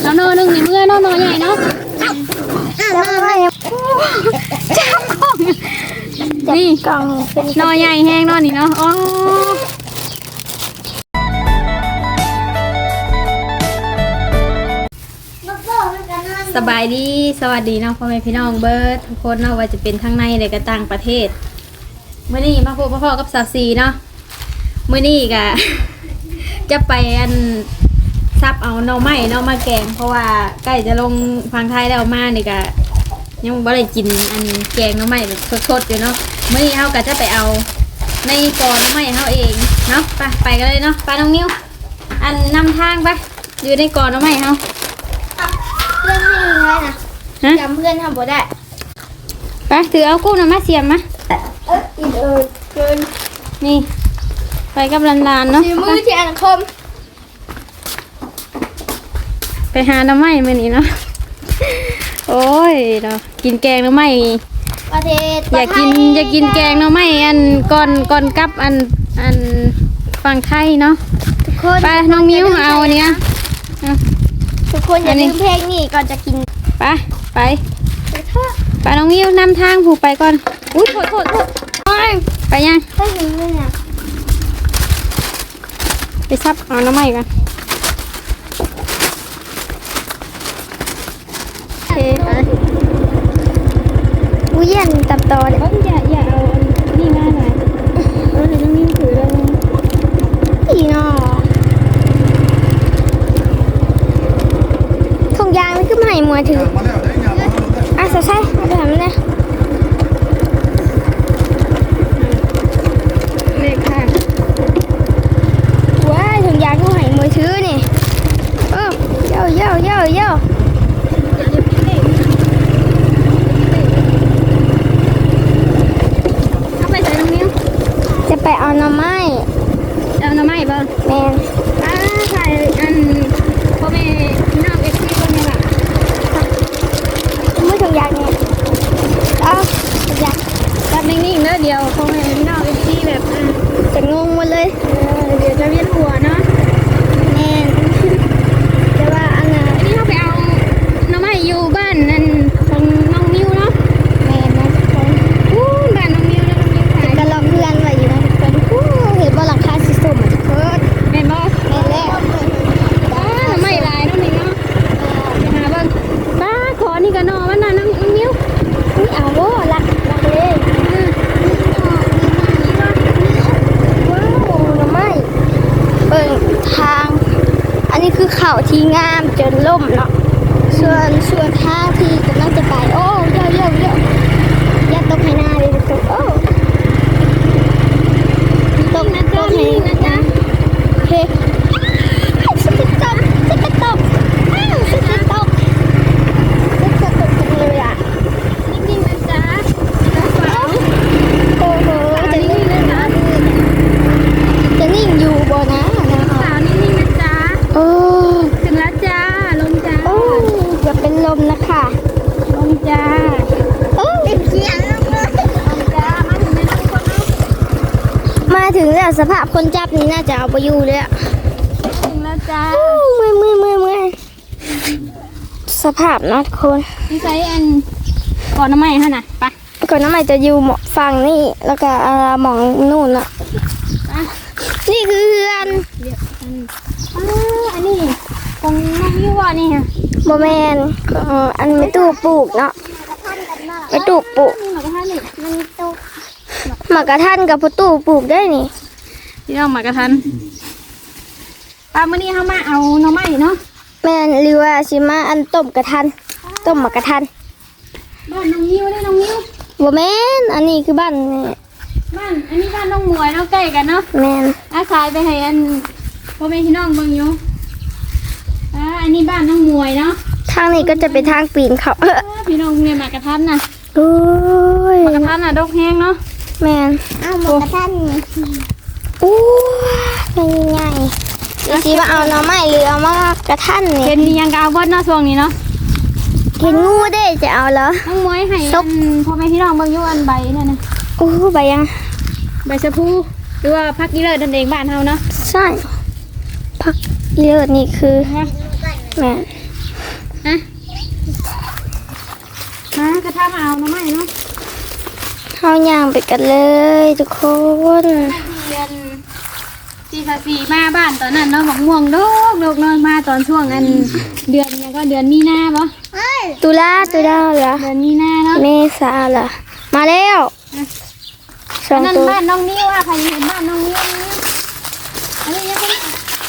เอานอหนึ่งนี่เมื่อนอนอใหญ่เนาะจับไม่จ้าของนี่กล่องนอใหญ่แห้งนอนี่เนาะอ๋อสบายดีสวัสดีเนาะพ่อแม่พี่น้องเบิร์ดทุกคนเนาะว่าจะเป็นทั้งในและก็ต่างประเทศเมื่อนี้มาพบพ่อกับสาวซีเนาะเมื่อนี้ก็จะไปอัน ซับเอาหน่อไม้เนาะมาแกง เพราะว่าใกล้จะลงฟังไทยแล้วมานี่ก็ยังบ่ได้กินอันแกงหน่อไม้แบบสดๆอยู่เนาะเมื่อนี้เฮาก็จะไปเอาในกอหน่อไม้เฮาเองเนาะไปไปกันเลยเนาะไปน้องนิ้วอันนำทางไปอยู่ในกอหน่อไม้เฮาเพื่อนให้ยังไงนะฮะจำเพื่อนทำบ่ได้ไปถือเอากุ้งน่ะมาเสียมมาเอออินเออเกินนี่ ไปกับหลานๆเนาะสีมือที่อันคม ไป หาหน่อไม้มื้อนี้เนาะ โอ้ยเนาะกินแกงหน่อไม้ประเทศอยากกินอยากกินแกงหน่อไม้อันก่อนก่อนกลับอันอันฝั่งไทยเนาะทุกคนไปน้องมิ้วเอาอันเนี้ยเอาทุกคนอย่าอันนี้ลืมเพลงนี่ก่อนจะกินไปไปไปน้องมิ้วนำทางผูกไปก่อน อุ้ยโทษโทษโทษโอ้ยไปยังก็ถึงเลยนะไปซับเอาหน่อไม้กันโอ เคไปอุ้ยเย็นตับต่อเลยเอ้ยอย่าอย่าเอาอันนี่มาหน่อยเออเดี๋ยวน้องมิ้วถือเลยตีนอถุงยางมันขึ้นมาให้มัวถืออะใช่ใช่ไปทำมันนะ เลขข้าง ว้ายทงยางก็ให้มัวถือนี่เออเย้าเย้าเย้าเย้า เอาไปใส่น้องมิ้ว จะไปเอาหน่อไม้ เอาหน่อไม้บ่ แมน อ่าใส่อันพ่อแม่พี่น้องเอ็กซี่คนนี้ล่ะ มือทงยางเนี่ยเอาทงยาง จับนิ่งๆเด้อเดียวพ่อแม่พี่น้องเอ็กซี่แบบอะ จะงงหมดเลย เออเดี๋ยวจะเวียนหัวเนาะ แมนแต่ว่าอันน่ะ อันนี้เขาไปเอาหน่อไม้อยู่บ้านนั่นของน้องมิวเนาะ แมนนะทุกคน อู้บ้านน้องมิวแล้วน้องมิวขาย ก็ลองเพื่อนไว้อยู่นะทุกคนอู้เห็นบ่หลังคาสีส้มอะทุกคน แม่นบ่ แม่นแล้ว ป้าหน่อไม้หลายเนาะนี่เนาะไปหาเบิ่งป้าขอนี่ก็หน่อมันน่ะน้องมิว อุ้ยเอาโว้รักรักเลย อืม ว้าวหน่อไม้เบิ่งทาง อันนี้ คือเขาที่งามจนล่มเนาะส่วนส่วนทางที่กำลังจะไป โอ้เยอะเยอะเยอะอย่าตกให้หน้าเลยทุกคนโอ้ตก นะ ต จ๊ะ กให้ นี่นะจ๊ะ เฮ้สกิดตกสกิดตกอ้าวสกิดตกสกิดตกจังเลยอะ นิ่งๆนะจ๊ะกระเป๋า โอ้โหจะนิ่งนะจะนิ่งอยู่บ่นะนะ สาวนิ่งๆนะจ๊ะ โอ้ ถึงแล้วจ้า ลงจ้า โอ้อย่าเป็นลมนะคะ ลงจ้า โอ้เป็นเสียงลมเลย ลงจ้า มาถึงในทุกคนเนาะ มาถึงแล้ว สภาพคนจับนี่น่าจะเอาไปอยู่เลยอะถึงแล้วจ้าโอ้เมื่อยเมื่อยเมื่อยเมื่อยสภาพเนาะทุกคนนี่ใส่อันก่อนน้ำไม้ฮะน่ะไปก่อนน้ำใหม่จะอยู่หมอฝั่งนี่แล้วก็อ่าหมองนู่นอะไปนี่คือเฮือนอ้าวอันนี้ของน้องยูว่านี่ฮะโมแมนเอ่ออันไม่ตู้ปลูกเนาะไม่ตู้ปลูกนี่หมากระทะนี่หมากกระทันกับประตูปลูกได้นี่ พี่น้องหมากระทันปลามื่อนี้เขามาเอาหน้ำไม้เนาะแม่นหรือว่าสิมาอันต้มกระทัน ต้มหมากกระทันบ้านน้องยูได้น้องยูโมแมนอันนี้คือบ้านนี่บ้านอันนี้บ้านน้องหมวยเนาะใกล้กันเนาะแมนอาขายไปให้อันพ่อแม่พี่น้องเบิ่งอยู่อ่าอันนี้บ้านน้องหมวยเนาะทางนี้ก็จะเป็นทางปีนเขา เอออ่าพี่น้องเนี่ยหมากระทันน่ะโอ้ยหมากระทันน่ะดอกแห้งเนาะแมนอ้าวหมากกระทัน อู้เป็นยังไงสิมาเอาหน่อไม้หรือเอามากระทันนี่เห็นยังกเอาเบิดเนาะช่วงนี้เนาะกินงูได้จะเอาเหรอน้องหมวยให้ซุอัปนพ่อแม่พี่น้องเบิ่งอยู่อันใบนั่นน่ะอู้ไปยังใบชะพูหรือว่าพักอีเลิศนั่นเองบ้านเฮาเนาะใช่ผักอีเลิศนี่คือฮะแม่นฮะฮะกระทามาเอาหน่อไม้เนาะเข้าย่างไปกันเลยทุกคนเดือน สี่สสี่มาบ้านตอนนั้นเนาะบอกม่วงโดกโดกนอนมาตอนช่วงอันเดือนเนี้ก็เดือนมีนาปะตุลาตุลาเหรอเดือนมีนาเนาะเมษาเหรอมาแล้วสออันงนั้นตัวบ้านน้องนิ้วอะใครเห็นบ้านน้องนิ้วอันนี้ยังไม่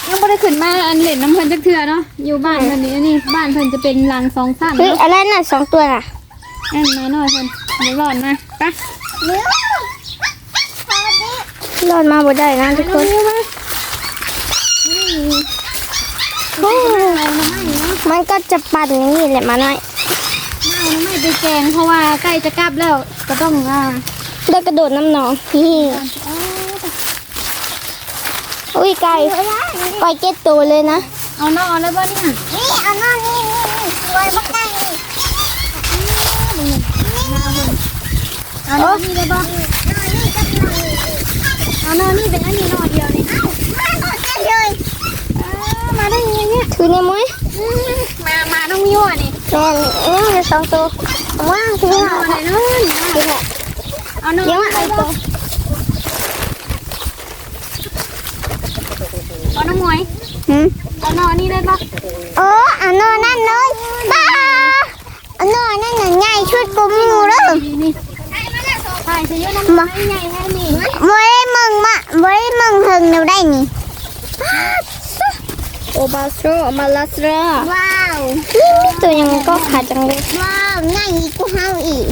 ยังไม่ได้ขึ้นมาอันเล่นน้ำเพลินจักเถื่อเนาะอยู่บ้านเพิ่นนี่อันนี้บ้านเพิ่นจะเป็นหลังสองสั้นเฮ้ยเนาะอะไรน่ะสองตัวน่ะอันน้อยน้อยๆเพิ่นเดี๋ยวร้อนมาไป รอดมาบ่ได้นะทุกคนโอ้ยอะไรนะไม่เนาะมันก็จะปั่นอย่างนี้แหละมาหน่อยเอาน้ำไม่ไปแกงเพราะว่าใกล้จะกลับแล้วก็ต้องอ่าเลือกกระโดดน้ำหนองนี่อุ้ยไก่ไก่เจ็ดตัวเลยนะ เอานอนแล้วป่ะเนี่ยนี่เอานอนนี่นี่นี่ลอยมาใกล้นี่เอานอนนี่ได้ป่ะ นอนนี่กับนอนนี่ เอานอนนี่เป็นอันนี้นอนเดียวนี่มาหมดกันเลยเออมาได้ยังไงเนี่ยถือเนี่ยมั้ยอืมมามาน้องมิวอะนี่แม่นเอ้ยสองตัวว้าวถือเอาเนี่ยนอนไหนนอนถือเนี่ยเอานอนยังได้ไงตัป่ะวเอาน้องหมวยหืมเอานอนนี่ได้ป่ะโอ้เอานอนนั่นเลยบ้าเอานอนนั่นน่ะใหญ่ชุดกูมูเลยนี่ นี่ใช่จะเยอะน้ำมันใหญ่แค่นี้ไว้มึงมาไว้มึงถึงเราได้นี่โอบาโซมาลาสราว้าวตัวยังก็ขาดจังเลยว้าวง่ายกูเฮาอีก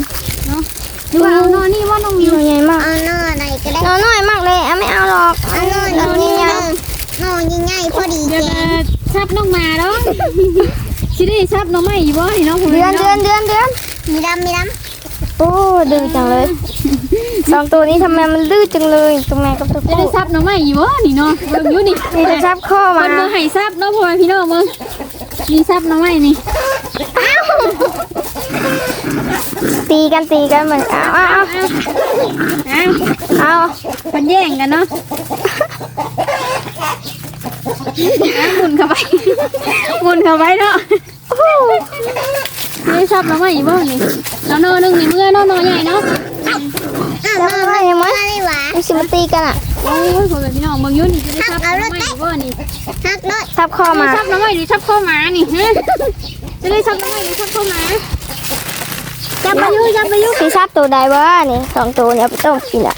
ดูเอานอนนี่ว่าน้องมิวตัวใหญ่มากเอานอไหนก็ได้นอน้อยมากเลยอะไม่เอาหรอกเอานอนเอานี่ยังนอนง่ายพอดีเดี๋ยวแกจะชับน้องมาเนาะชิได้ชับน้องไม่อยู่บ่นี่น้องผมเดือนเดือนเดือนเดือนมีดำมีดำโอ้ดื้อจังเลย สองตัวนี้ทำไมมันดื้อจังเลยตรงไหนกับตัวจะได้ชับน้องไม่อยู่บ่นี่เนาะเบิ่งอยู่นี่นี่จะจับข้อมามันบ่ให้ชับเนาะพ่อแม่พี่น้องมึงมีชับน้องไม่นี่ตีกันตีกันเหมือนเอาเอาเอาเอามันแย่งกันเนาะเอาหมุนเข้าไปหมุนเข้าไปเนาะนี่ชับน้องไม่อยู่บ่นี่แล้วนอนึงนี่เมื่อเนาะนอใหญ่เนาะ แล้วมันว่ายังไงมันสิมาตีกันอะโอ้ยพ่อแม่พี่น้องเบิ่งยู่นี่จะได้ชับน้องไม่อยู่บ่นี่ทักรถทับข้อมาชับน้องไม่หรือชับข้อหมานี่จะได้ชับน้องไม่หรือชับข้อหมาจับไปยู่จับไปยู่สีชับตัวใดวะนี่สองตัวเนี่ยไปต้มกินอะ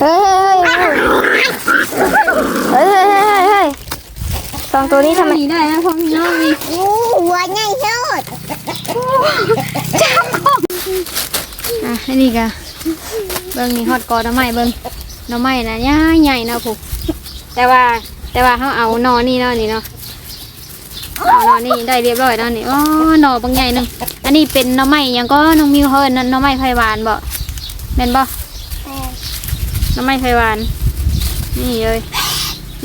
เฮ้ยเฮ้ยเฮ้ยเฮ้ยเฮ้ยสองตัวนี้ทำไมหนีได้นะพ่อพี่น้องนี่หัวใหญ่เชิด อันนี้ก็เบิ่งนี่ฮอดกอหน้ำไม้เบิ่งหน้ำไม้นะย่าใหญ่นะผูกแต่ว่าแต่ว่าเขาเอานอนี่เนาะนี่เนาะเอานอนี่ได้เรียบร้อยแล้วนี่อ๋อนอบางใหญ่นึงอันนี้เป็นหน้ำไม้ยังก็น้องมิวเฮิร์นนั่นหน้ำไม้ไผ่หวานบ่แม่นบ่หน้ำไม้ไผ่หวาน นี่เลย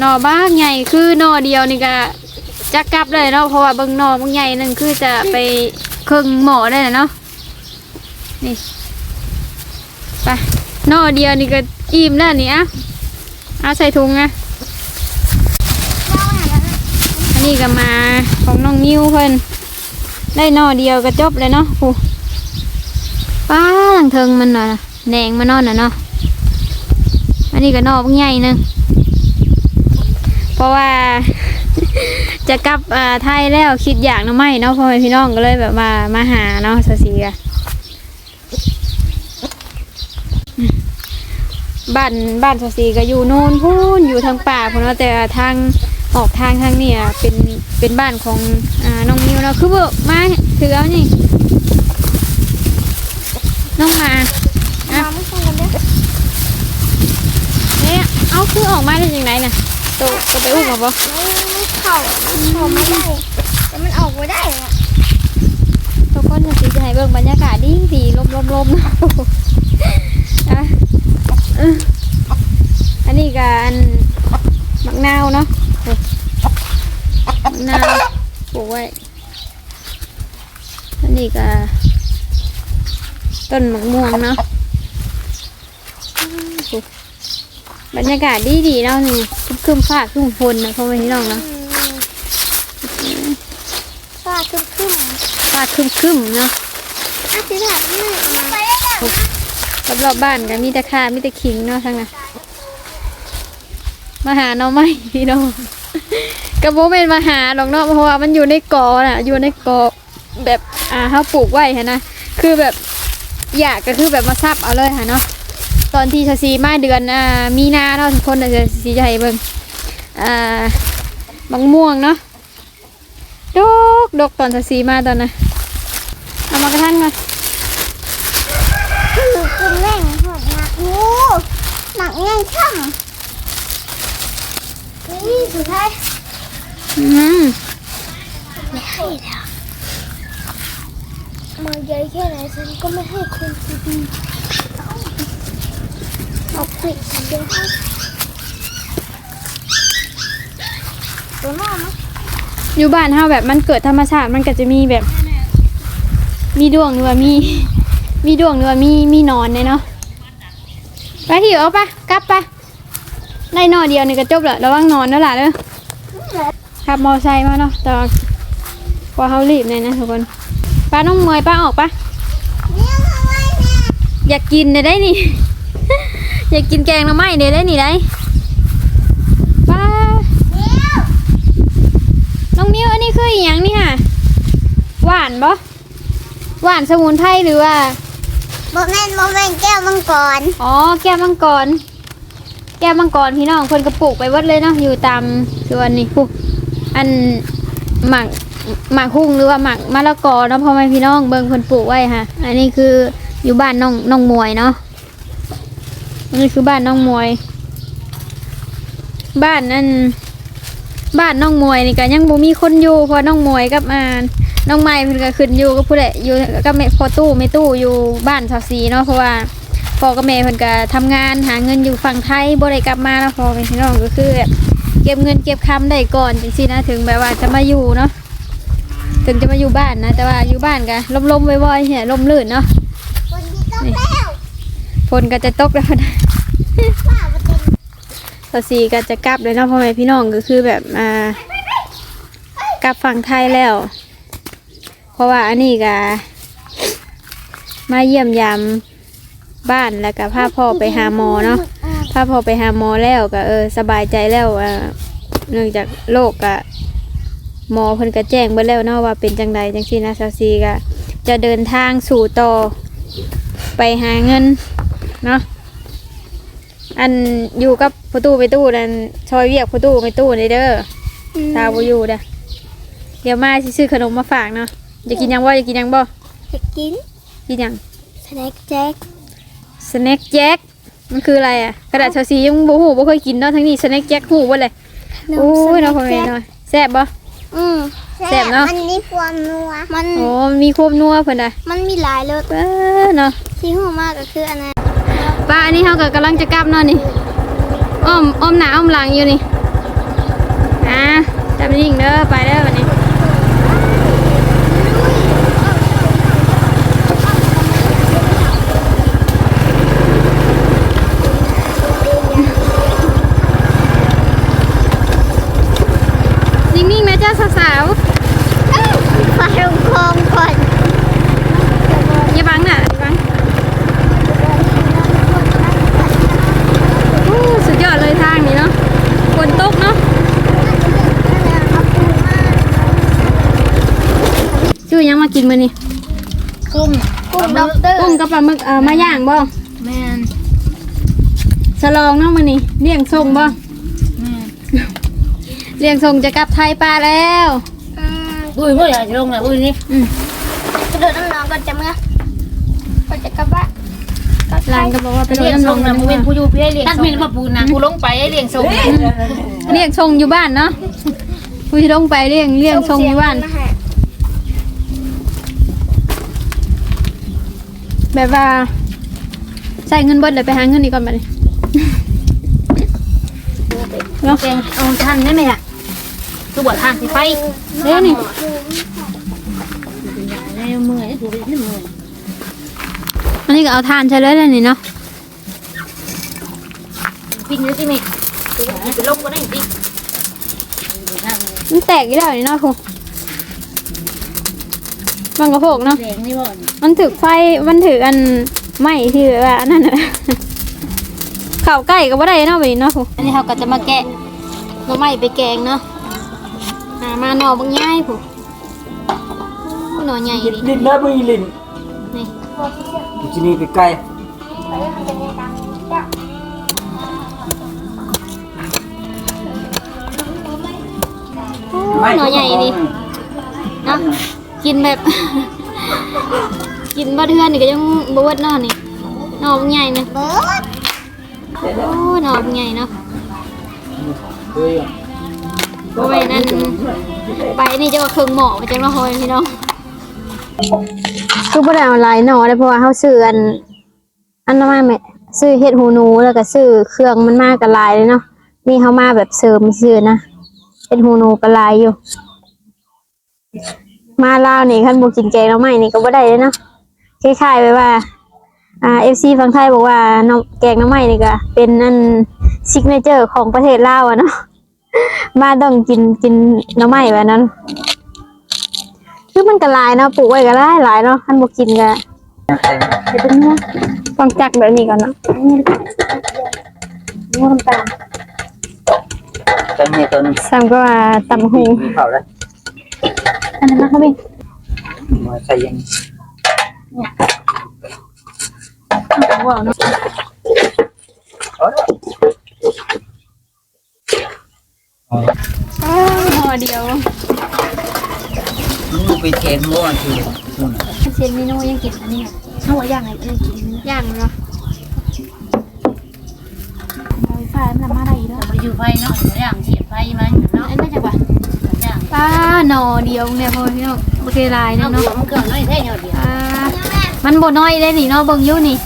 นอบ้างใหญ่คือนอเดียวนี่ก็จะกลับเลยเนาะเพราะว่าเบิ่งนอบางใหญ่นึงคือจะไปครึ่งหมอได้เนาะนี่ นอเดียวนี่ก็อิ่มแล้วนี่อะเอาใส่ถุงอะอันนี้ก็มาของน้องนิวเพิ่นได้นอเดียวก็จบเลยเนาะโอ้ป้าหลังเทิงมันน่ะแหนงมันนอนน่ะเนาะอันนี้ก็นอบางใหญ่หนึงเพราะว่า จะกลับไทยแล้วคิดอยากน้อไม่เนาะพ่อแม่พี่น้องก็เลยแบบมามาหาเนาะสสีกะ บ้านบ้านสสีก็อยู่โน่นพูนอยู่ทางป่าเพราะว่าแต่ทางออกทางทางเนี่ยเป็นเป็นบ้านของอ่าน้องมิวเนาะคือเบิกมาถือเอานี่น้องมาอะเนี่ยเอาคือออกมาได้ยังไงน่ะตัวตัวไปอุ้มกับบ่เข่าเข่าไม่ได้แต่มันออกไม่ได้อะ นะสีจะให้เบิ่งบรรยากาศดีดีลมลมลมอะอันนี้ก็อันมักนาวเนาะมักนาวปลูกไว้อันนี้ก็ต้นมะม่วงเนาะบรรยากาศดีดีเนาะนี่คึมฟ้าคึมฝนนะพ่อแม่พี่น้องเนาะฟ้าคึมคึม ฟ้าครึมๆเนาะอาสิถามนี่ไปได้แล้วรอบบ้านก็มีแต่ข่ามีแต่ขิงเนาะทั้งนั้นมาหาหน้องไม้พี่น้องกระโบเป็นมาหาหรอกเนาะเพราะว่ามันอยู่ในกอน่ะ อยู่ในกอแบบอ่าเขาปลูกไว้ฮะนะคือแบบอยากก็คือแบบมาซับเอาเลยฮะเนาะตอนที่ชาซีมาเดือนอ่ามีนาเนาะทุกคนน่ะจะสีจะให้เบิ่งอ่าบางม่วงเนาะดก ดกตอนชาซีมาตอนน่ะเอามากระทั่งมาคือกินแม่งหอดหนักงูหนักแง่งช่ำนี่สุดท้ายอืมไม่ให้แล้วมาใหญ่แค่ไหนฉันก็ไม่ให้คุณดีๆเอาปิดเดี๋ยวให้ตัวหน้ามั้ย อยู่บ้านเฮาแบบมันเกิดธรรมชาติมันก็จะมีแบบ มีดวงหรือว่ามี มีดวงหรือว่ามีมีนอนเนี่ยเนาะไปที่เอาปะกลับปะได้นอเดียวนี่ก็จบแล้วระวังนอนแล้วล่ะเด้อขับมอไซค์มาเนาะแต่พอเขารีบเลยนะทุกคนป้าน้องเมยป้าออกปะเนี่ยทำไมเนี่ยอยากกินเนี่ยได้นี่ อยากกินแกงหน่อไม้เนี่ยได้นี่ได้ป้า เนี่ย น้อง มิวอันนี้คืออีหยังนี่ค่ะหวานบ่หวานสมุนไพรหรือว่าโมเมนต์โมเมนต์แก้วมังกรอ๋อแก้วมังกร แก้วมังกรพี่น้องคนกระปลูกไปวัดเลยเนาะอยู่ตามส่วนนี่ปุ๊อันหมักหมักหุ่งหรือว่าหมักมะละกอเนาะพ่อแม่พี่น้องเบิ่งคนปลูกไว้ค่ะ อันนี้คืออยู่บ้านน้องน้องมวยเนาะอันนี้คือบ้านน้องมวย บ้านนั่น บ้านน้องมวยนี่ก็ยังบ่มีคนอยู่เพราะน้องมวยกับอ่าน้องไม้เพิ่นก็ขึ้นอยู่กับผู้ใดอยู่กับแม่พอตู้แม่ตู้อยู่บ้านชาวซีเนาะเพราะว่าพ่อกับแม่เพิ่นก็ทำงานหาเงินอยู่ฝั่งไทยบ่ได้กลับมาแล้วพ่อเป็นพี่น้องก็คือแบบเก็บเงินเก็บคำได้ก่อนจังซี่นะถึงแบบว่าจะมาอยู่เนาะถึงจะมาอยู่บ้านนะ แต่ว่าอยู่บ้านก็ลมๆบ่อยๆเนี่ยลมลื่นเนาะคนดีต้องแล้วฝนก็จะตกแล้วนะป้ามาเต็ม สสีก็จะกลับเลยเนาะพ่อแม่พี่น้องก็คือแบบอ่ากลับฝั่งไทยแล้ว เพราะว่าอันนี้ก็มาเยี่ยมยามบ้านแล้วก็พาพ่อไปหาหมอเนาะถ้าพ่อไปหาหมอแล้วก็เออสบายใจแล้วอ่าเนื่องจากโรคก็หมอเพิ่นก็แจ้งไปแล้วเนาะว่าเป็นจังใดจังซี่นะซาซีก็จะเดินทางสู่ต่อไปหาเงินเนาะ อันอยู่กับประตูไปตู้นั่นชอยเวียกประตูไปตู้นี่เด้อชาวบ่อยู่เด้อเดี๋ยวมาสิซื้อขนมมาฝากเนาะจะกินหยังบ่จะกินหยังบ่จะกินกินหยังสแน็คแจ็คสแน็คแจ็คมันคืออะไรอะกระดาษชาซียังบ่ฮู้บ่เคยกินเนาะทั้งนี้สแน็คแจ็คฮู้บ่เลยโอ้ยเนาะพ่อแม่เนาะแซ่บบ่อืมแซ่บเนอะมันมีความนัวมันโอ้มีควบนัวเพิ่นน่ะมันมีหลายรสเออเนาะที่หัวมากก็คืออันนั้น ป้าอันนี้เฮาก็กำลังจะกลับเนาะนี่อ้อมอ้อมหน้าอ้อมหลังอยู่นี่อะจับยิงเด้อไปเด้อวันนี้นิ่งๆนะจ้าสาวาลงคลองก่อน ๆอย่าบังน่ะอย่าบังโอ้สุดยอดเลยทางนี้เนาะฝนตกเนาะ ชื่อยังมา กินมื้อนี้กุ้งกุ้งด็อกเตอร์กุ้งกับปลาหมึกเอ่อมาย่างบ่แมนฉลองเนาะมื้อนี้เลี้ยงส่งบ่แมนเลี้ยงส่งจะกลับไทยปลาแล้วอุ้ยเมื่อไหร่จะลงนะอุ้ยนี่อืมกระโดดน้ำน้องก่อนจะเมื่อก่อนจะกลับบ้านกลับหลานก็บอกว่าไปไปโดเลี้นยงน้ำนส่งมนะมึงเป็นผู้อยู่พี่ให้เลี้ยงตัดเมนมาปูนะกูลงไปให้เลี้ยงส่งเลี้ยงส่งอยู่บ้านเนาะผู้ที่ลงไปเลี้ยงเลี้ยงส่งอยู่บ้าน แบบว่าใส่เงินเบิดเลยไปหาเงินอีกก่อนบัดนี้ เนาะ แกงเอาท่านได้ไหมล่ะตัวบททานสิไฟเด้นี่ในมือไอ้ตัวเป็นมืออันนี้ก็เอาทานใช่เลยแล้วนี่เนาะปิ้งเลยสิแม่ไปลงก็ได้สิมันแตกอีกแล้วนี่เนาะครู มันกระโพกเนาะ แดงนี่บ่มันถือไฟ มันถืออันไม้ที่แบบว่าอันนั้นน่ะข้าวไก่ก็บ่ได้เนาะบัดนี้เนาะผู้อันนี้เขาก็จะมาแกะหน่อไม้ไปแกงเนาะหามาหน่อบางย่ายผู้หน่อใหญ่ดิลิ้นนะไม่ลิ้นนี่จีนี่ไปไกลโอ้หน่อใหญ่ดิเนาะ กินแบบ กินบ่เทื่อนนี่ก็ยังบ่เบิดเนาะนี่หนอบใหญ่นะเบิดโอ้หนอบใหญ่เนาะโอ้ยนั่นไปนี่จะว่าเครื่องหมอมาจังว่าฮอยพี่น้องคือบ่ได้เอาหลายหน่อเลยเพราะว่าเฮาซื้ออันอันนั้นมาแม่ซื้อเห็ดหูหนูแล้วก็ซื้อเครื่องมันมากกับลายเลยเนาะนี่เฮามาแบบเสริมซื้อนะเห็ดหูหนูกับลายอยู่ มาลาวนี่คันบ่กินแกงหน่อไม้นี่ก็บ่ได้เลยเนาะคล้ายๆไว้ว่า อ่า FC ฝั่งไทยบอกว่าน้องแกงหน่อไม้นี่ก็เป็นอันซิกเนเจอร์ของประเทศลาวอะเนาะมาต้องกินกินหน้ำไม้แบบนั้น คือมันก็หลายเนาะปลูกไว้ก็ได้หลายเนาะท่านบอกกินก็เดี๋ยวเป็นเนี้ยต้องจักแบบนี้ก่อนเนาะนี่นี่น้ำตาลกันเนี่ยตัวนึงซ้ำก็ว่าตำหูมีเผาแล้ว อันนั้นนะครับพี่มาใส่ยังว้าวเนาะเอาละอ้าวห่อเดียวมึงไปเทนมั่วคือนู่นเชนเมนูยังกินอันนี้อะเอาว่าย่างไงเอ้ยกินย่างเนาะไฟฟ้ามันมาได้แล้วบ่อยู่ไฟเนาะย่างเสียบไฟมันเนาะอันนี้จะว่าย่าง ป้าหน่อเดียวเนี่ยพอพี่น้องโอเคหลายเอาเนาะหัเนาะวมันเกินน้อยแท้เดียวเดียวอ่ามันบ่น้อยได้นี่เนาะเบิ่งอยู่นี่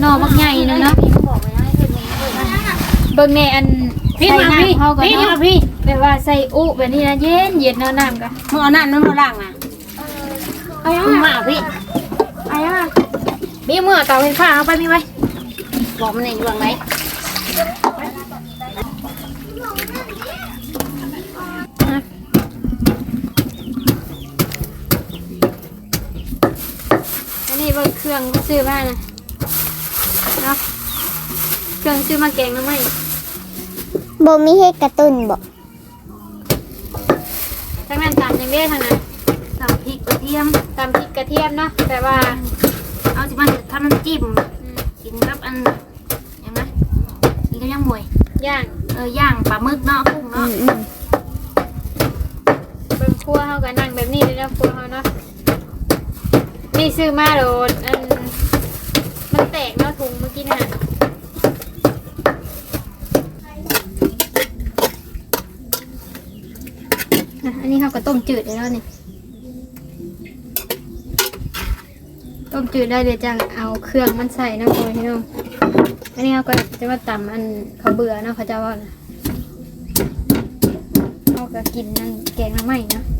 หน่อบักใหญ่นึงเนาะพี่บอกไว้ให้เพิ่นมีเพิ่นเบิ่งในอันพี่ใส่มาพี่น้ำเฮากันพี่เนาะมาพี่แบบว่าใส่อุแบบนี้นะเย็นเย็นเนาะน้ำกันมึงเอาน้ำนั้นมาล้างนะเอายังมึงอะมาพี่เอายังอะมีมือเตาไฟฟ้าเอาไปมีไว้บอกมันในอยู่ไหนอันนี้เบิ่งเค รื่องซื้อมานะเนาะเครื่องซื้อมาแกงหน้ำไหมบ่มีเฮ็ดกระตุ้นบ่ทั้งนั้นตามยังได้ทั้งนั้นตำพริกกระเทียมตามพริกกระเทียมเนาะแต่ว่าเอาสิมันทำน้ำจิ้มกินกับอันยังไงกินกับย่างมวย ย่างเออย่างปลาหมึกเนาะกุ้งเนาะเบิ่งครัวเฮาก็นั่งแบบนี้เลยเนาะครัวเฮาเนาะ นี่ซื้อมาโดนอันมันแตกเนาะถุงเมื่อกี้น่ะอะอันนี้เขาก็ต้มจืดได้แล้วนี่ ต้มจืดได้เดี๋ยวจะเอาเครื่องมันใส่นะพ่อพี่น้องอันนี้เขาก็จะมาตำอันเขาเบื่อเนาะเขาจะว่าเขาก็กินนั่นแกงน้ำไหม้เนาะ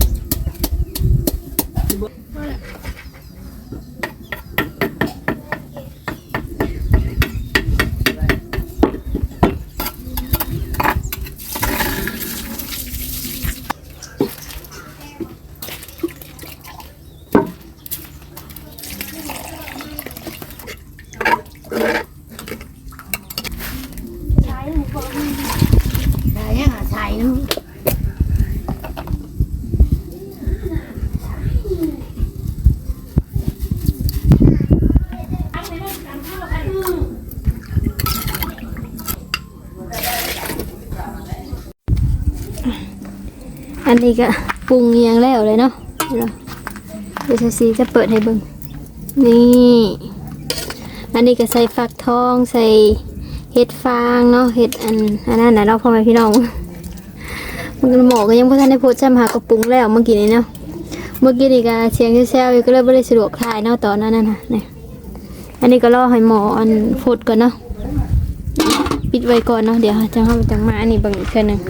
อันนี้ก็ปรุงเอียงแล้วเลยเนาะเดี๋ยวเดี๋ยวซีจะเปิดให้เบิ่งนี่ อันนี้ก็ใส่ฟักทองใส่เห็ดฟางเนาะเห็ดอันอันนั้นนะเนาพ่อแม่พี่น้องมันก็หมอก็ยังพ่ทันได้โพสต์จำหากระปรุงแล้วเมื่อกี้นี้เนาะเมื่อกี้นี่ก็เสียงแซวๆอยู่ก็เลยไม่ได้สะดวกถ่ายเนาะตอนนั้นน่ะนี่อันนี้ก็รอให้หมออันโพดก่อนเนาะปิดไว้ก่อนเนาะเดี๋ยวจะเข้าจังมาอันนี้บิ่งอีกเทื่อหนึง